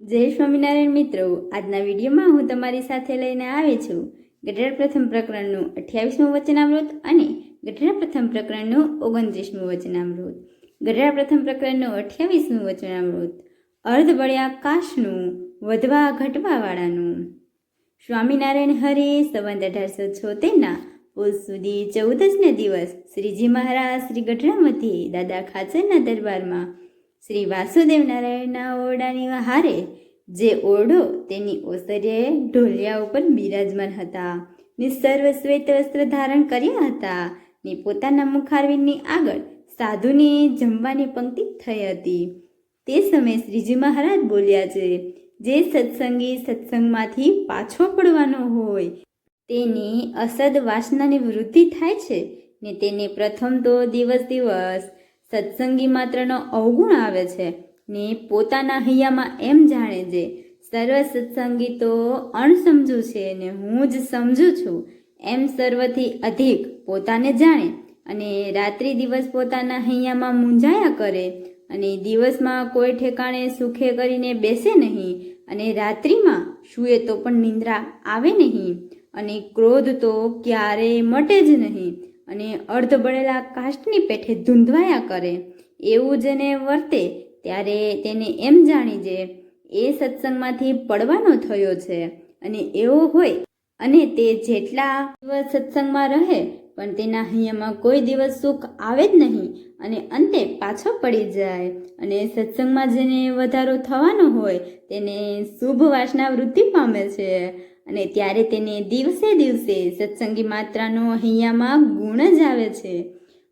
જય સ્વામિનારાયણ મિત્રો. આજના વિડીયોમાં હું તમારી સાથે લઈને આવી છું ગઢડા પ્રથમ પ્રકરણનું અઠ્યાવીસમું વચનામૃત અને ગઢડા પ્રથમ પ્રકરણનું ઓગણત્રીસમું વચનામૃત. ગઢડા પ્રથમ પ્રકરણનું અઠ્યાવીસમું વચનામૃત. અર્ધ કાશનું વધવા ઘટવાવાળાનું. સ્વામિનારાયણ હરે સંવંત અઢારસો છોતેરના પોષ સુધી ચૌદસને દિવસ શ્રીજી મહારાજ શ્રી ગઢડા મધ્યે દાદા ખાચરના દરબારમાં શ્રી વાસુદેવ નારાયણના ઓરડાની હારે જે ઓરડો તેની ઓસરીએ ઢોલિયા ઉપર બિરાજમાન હતા. ને સર્વ શ્વેત વસ્ત્ર ધારણ કર્યા હતા ને પોતાના મુખારવીની આગળ સાધુની જમવાની પંક્તિ થઈ હતી. તે સમયે શ્રીજી મહારાજ બોલ્યા છે, જે સત્સંગી સત્સંગમાંથી પાછો પડવાનો હોય, તેની અસદ વાસનાની વૃદ્ધિ થાય છે ને તેને પ્રથમ તો દિવસ દિવસ સત્સંગી માત્રનો અવગુણ આવે છે ને પોતાના હૈયામાં એમ જાણે છે, સર્વ સત્સંગી તો અણસમજુ છે ને હું જ સમજુ છું. એમ સર્વથી અધિક પોતાને જાણે અને રાત્રિ દિવસ પોતાના હૈયામાં મૂંઝાયા કરે અને દિવસમાં કોઈ ઠેકાણે સુખે કરીને બેસે નહીં અને રાત્રિમાં સૂએ તો પણ નિંદ્રા આવે નહીં અને ક્રોધ તો ક્યારેય મટે જ નહીં. અને અર્ધ બળેલા કાષ્ટની પેઠે ધૂંધવાયા કરે. એવું જેને વર્તે ત્યારે તેને એમ જાણીજે એ સત્સંગમાંથી પડવાનો થયો છે અને એવો હોય અને તે જેટલા દિવસ સત્સંગમાં રહે પણ તેના હૈયામાં કોઈ દિવસ સુખ આવે જ નહીં અને અંતે પાછો પડી જાય. અને સત્સંગમાં જેને વધારો થવાનો હોય તેને શુભ વાસના વૃદ્ધિ પામે છે. અને ત્યારે તેને દિવસે દિવસે સત્સંગી માત્રાનો હૈયામાં ગુણ જ આવે છે.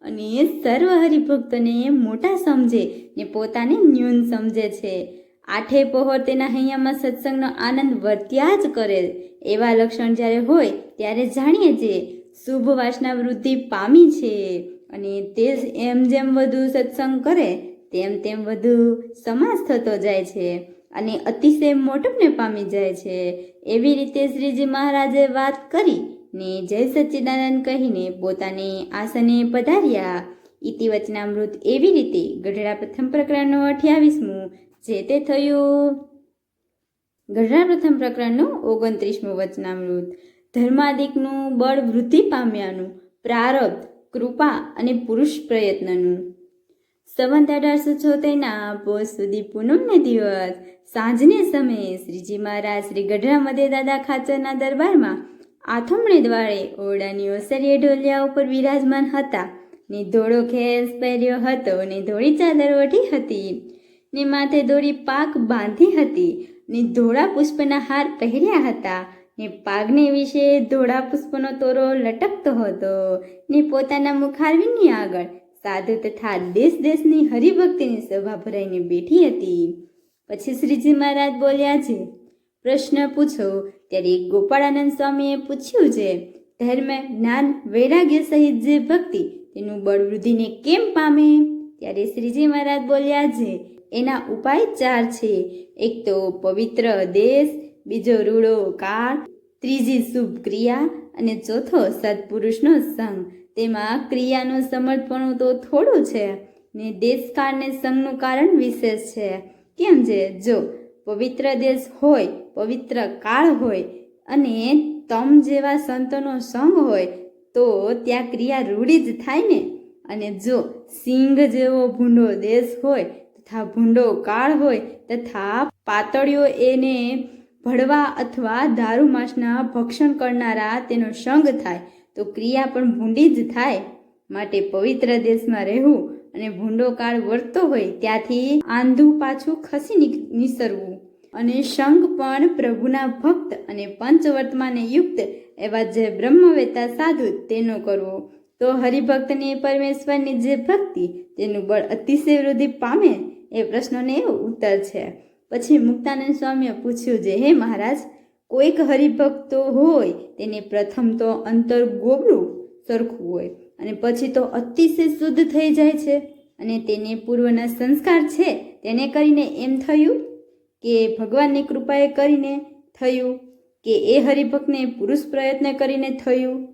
અને સર્વ હરિભક્તને મોટા સમજે ને પોતાને ન્યૂન સમજે છે. આઠે પહોર તેના હૈયામાં સત્સંગનો આનંદ વર્ત્યા જ કરે. એવા લક્ષણ જ્યારે હોય ત્યારે જાણીએ છીએ શુભ વાસના વૃદ્ધિ પામી છે. અને તે એમ જેમ વધુ સત્સંગ કરે, તેમ તેમ વધુ સમાસ થતો જાય છે. અને અતિશય મોટપને પામી જાય છે. એવી રીતે શ્રીજી મહારાજે વાત કરી ને જય સચ્ચિદાનંદ કહીને પોતાને આસને પધાર્યા. ઇતિવચનામૃત એવી રીતે ગઢડા પ્રથમ પ્રકરણનું અઠ્યાવીસમું, જે તે થયું? ગઢડા પ્રથમ પ્રકરણનું ઓગણત્રીસમું વચનામૃત ધર્માદિકનું બળ વૃદ્ધિ પામ્યાનું પ્રારબ્ધ, કૃપા અને પુરુષ પ્રયત્નનું. સંવંત અઢારસો છોતેરના પોષ સુધી પૂનમને દિવસ. સાંજને સમયે શ્રીજી મહારાજ શ્રી ગઢડા મધ્ય દાદા ખાચરના દરબારમાં આથમણે દ્વારે ઓરડાની ઓસરીએ ઢોલિયા ઉપર વિરાજમાન હતા. ને ધોળો ખેસ પહેર્યો હતો ને ધોળી ચાદર ઓઢી હતી. ને માથે ધોળી પાક બાંધી હતી. ને ધોળા પુષ્પના હાર પહેર્યા હતા. ને પાગને વિશે ધોળા પુષ્પનો તોરો લટકતો હતો. ને પોતાના મુખારવીની આગળ સાધુ તથા દેશ દેશની હરિભક્તિની સભા ભરાઈને બેઠી હતી. પછી શ્રીજી મહારાજ બોલ્યા છે, પ્રશ્ન પૂછો. ત્યારે ગોપાળાનંદ સ્વામીએ પૂછ્યું છે, ધર્મ, જ્ઞાન, વૈરાગ્ય સહિત જે ભક્તિ, તેનું બળ વૃદ્ધિને કેમ પામે? ત્યારે શ્રીજી મહારાજ બોલ્યા છે, એના ઉપાય ચાર છે. એક તો પવિત્ર દેશ, બીજો રૂડો કાળ, ત્રીજી શુભ ક્રિયા, અને ચોથો સત્પુરુષનો સંગ. તેમાં ક્રિયાનું સમર્થપણું તો થોડું છે, ને દેશકાળને સંઘનું કારણ વિશેષ છે. કેમ છે? જો પવિત્ર દેશ હોય, પવિત્ર કાળ હોય, અને તમ જેવા સંતોનો સંગ હોય, તો ત્યાં ક્રિયા રૂઢી જ થાય ને. અને જો સિંહ જેવો ભૂંડો દેશ હોય, તથા ભૂંડો કાળ હોય, તથા પાતળીઓ એને ભળવા અથવા દારૂ માંસના ભક્ષણ કરનારા તેનો સંગ થાય તો ક્રિયા પણ ભૂંડી જ થાય માટે પવિત્ર દેશમાં રહેવું અને ભૂંડો કાળ વર્તો હોય ત્યાંથી આંધું પાછું ખસી નિસરવું. અને શંખ પણ પ્રભુના ભક્ત અને પંચવર્તમાને યુક્ત એવા જે બ્રહ્મવેતા સાધુ તેનો કરવો. તો હરિભક્તની પરમેશ્વરની જે ભક્તિ તેનું બળ અતિશય વૃદ્ધિ પામે એ પ્રશ્નોને ઉત્તર છે. પછી મુક્તાનંદ સ્વામીએ પૂછ્યું જે, હે મહારાજ કોઈક હરિભક્તો હોય, તેને પ્રથમ તો અંતર ગોબરું સરખું હોય અને પછી તો અતિશય શુદ્ધ થઈ જાય છે. અને તેને પૂર્વના સંસ્કાર છે, તેને કરીને એમ થયું કે ભગવાનની કૃપાએ કરીને થયું કે એ હરિભક્તને પુરુષ પ્રયત્ન કરીને થયું.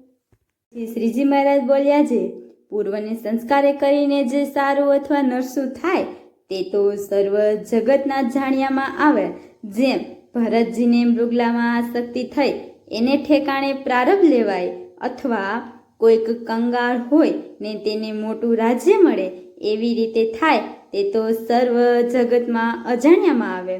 શ્રીજી મહારાજ બોલ્યા છે, પૂર્વને સંસ્કારે કરીને જે સારું અથવા નરસું થાય, તે તો સર્વ જગતના જાણ્યામાં આવે. જેમ ભરતજીને મૃગલામાં આસક્તિ થઈ. એને ઠેકાણે પ્રારબ્ધ લેવાય અથવા કોઈક કંગાળ હોય ને તેને મોટું રાજ્ય મળે, એવી રીતે થાય તે તો સર્વ જગતમાં અજાણ્યામાં આવે.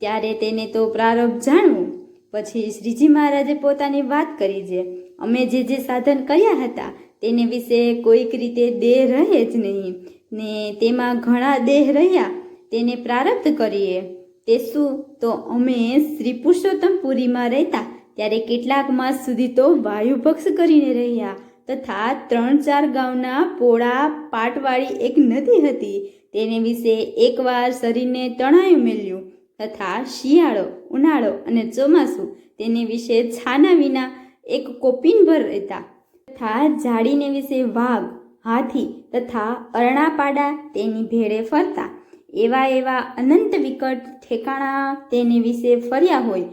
ત્યારે તેને તો પ્રારબ્ધ જાણવું. પછી શ્રીજી મહારાજે પોતાની વાત કરી છે અમે જે જે સાધન કર્યા હતા તેને વિશે કોઈક રીતે દેહ રહે જ નહીં. ને તેમાં ઘણા દેહ રહ્યા. તેને પ્રારબ્ધ કરીએ. તે શું? તો અમે શ્રી પુરુષોત્તમપુરીમાં રહેતા ત્યારે કેટલાક માસ સુધી તો વાયુભક્ષ કરીને રહ્યા તથા ત્રણ ચાર ગામના પોળા પાટવાળી એક નદી હતી. તેને વિશે એકવાર શરીરને તણાયું મેલ્યું તથા શિયાળો, ઉનાળો અને ચોમાસું તેને વિશે છાના વિના એક કોપીનભર રહેતા તથા જાડીને વિશે વાઘ, હાથી તથા અરણાપાડા તેની ભેળે ફરતા એવા એવા અનંત વિકટ ઠેકાણા તેની વિશે ફર્યા હોય,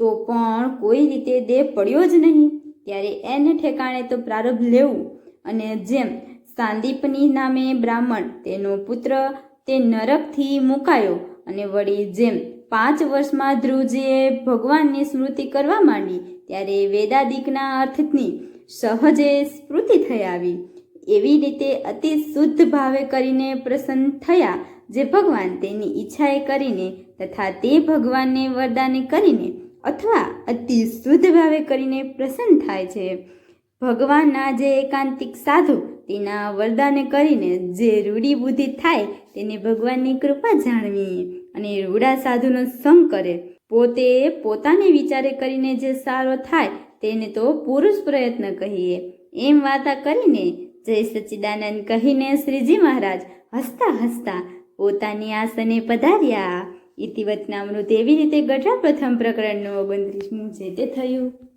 તો પણ કોઈ રીતે દેહ પડ્યો જ નહીં. ત્યારે એને ઠેકાણે તો પ્રારંભ લેવું અને જેમ સાંદીપની નામે બ્રાહ્મણ તેનો પુત્ર તે નરકથી મુકાયો અને વળી જેમ પાંચ વર્ષમાં ધ્રુવજીએ ભગવાનની સ્મૃતિ કરવા માંડી, ત્યારે વેદાદિકના અર્થની સહજે સ્મૃતિ થઈ આવી. એવી રીતે અતિ શુદ્ધ ભાવે કરીને પ્રસન્ન થયા જે ભગવાન તેની ઈચ્છાએ કરીને તથા તે ભગવાનને વરદાને કરીને અથવા અતિ શુદ્ધ ભાવે કરીને પ્રસન્ન થાય છે. ભગવાનના જે એકાંતિક સાધુ તેના વરદાને કરીને જે રૂઢી બુદ્ધિ થાય તેને ભગવાનની કૃપા જાણવી અને રૂડા સાધુનો સંગ કરે. પોતે પોતાને વિચારે કરીને જે સારો થાય તેને તો પુરુષ પ્રયત્ન કહીએ. એમ વાતા કરીને જય સચ્ચિદાનંદ કહીને શ્રીજી મહારાજ હસતા હસતા પોતાની આસને પધાર્યા. ઇતિવતનામૃત એવી રીતે ગઢડા પ્રથમ પ્રકરણનું ઓગણત્રીસમું જે તે થયું.